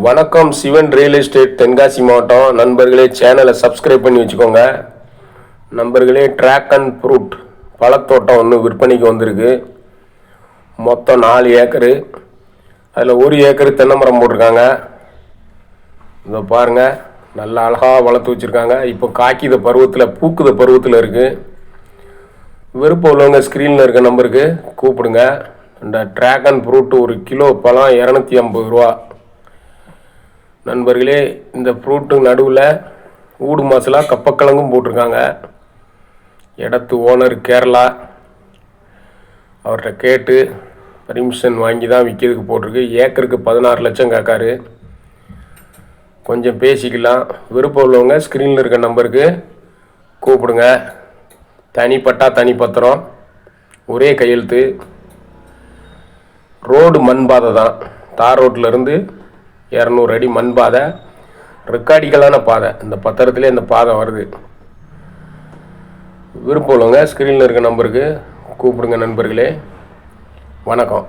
வணக்கம் Sivan real estate Tenkasi மாவட்டம். நண்பர்களே சேனலை சப்ஸ்கிரைப் பண்ணி வச்சுக்கோங்க. நண்பர்களே ட்ராக் அண்ட் ஃப்ரூட் பழத்தோட்டம் ஒன்று விற்பனைக்கு வந்திருக்கு. மொத்தம் நாலு ஏக்கரு. அதில் ஒரு ஏக்கர் தென்னை மரம் போட்டிருக்காங்க. இதை பாருங்கள் நல்லா அழகாக வளர்த்து வச்சுருக்காங்க. இப்போ காக்கித பருவத்தில் பூக்குத பருவத்தில் இருக்குது விருப்பம் உள்ளவங்க ஸ்க்ரீனில் இருக்க நம்பருக்கு கூப்பிடுங்க. இந்த ட்ராகன் ஃப்ரூட் ஒரு கிலோ பழம் இரநூத்தி ஐம்பது ரூபா. நண்பர்களே இந்த ஃப்ரூட்டு நடுவில் ஊடு மாசலாக கப்பக்கிழங்கும் போட்டிருக்காங்க. இடத்து ஓனர் கேரளா அவர்கிட்ட கேட்டு பர்மிஷன் வாங்கி தான் விற்கிறதுக்கு போட்டிருக்கு. ஏக்கருக்கு பதினாறு லட்சம் கேட்காரு. கொஞ்சம் பேசிக்கலாம். விருப்பம் உள்ளவங்க ஸ்க்ரீனில் இருக்க நம்பருக்கு கூப்பிடுங்க. தனிப்பட்டா தனி பத்திரம் ஒரே கையெழுத்து. ரோடு மண் பாதை தான். தார் ரோட்டில் இருந்து இரநூறு அடி மண் பாதை ரெக்கார்டிக்கலான பாதை. இந்த பத்திரத்துலேயே இந்த பாதை வருது. விருப்பம் ஸ்க்ரீனில் இருக்க நம்பருக்கு கூப்பிடுங்க நண்பர்களே. வணக்கம்.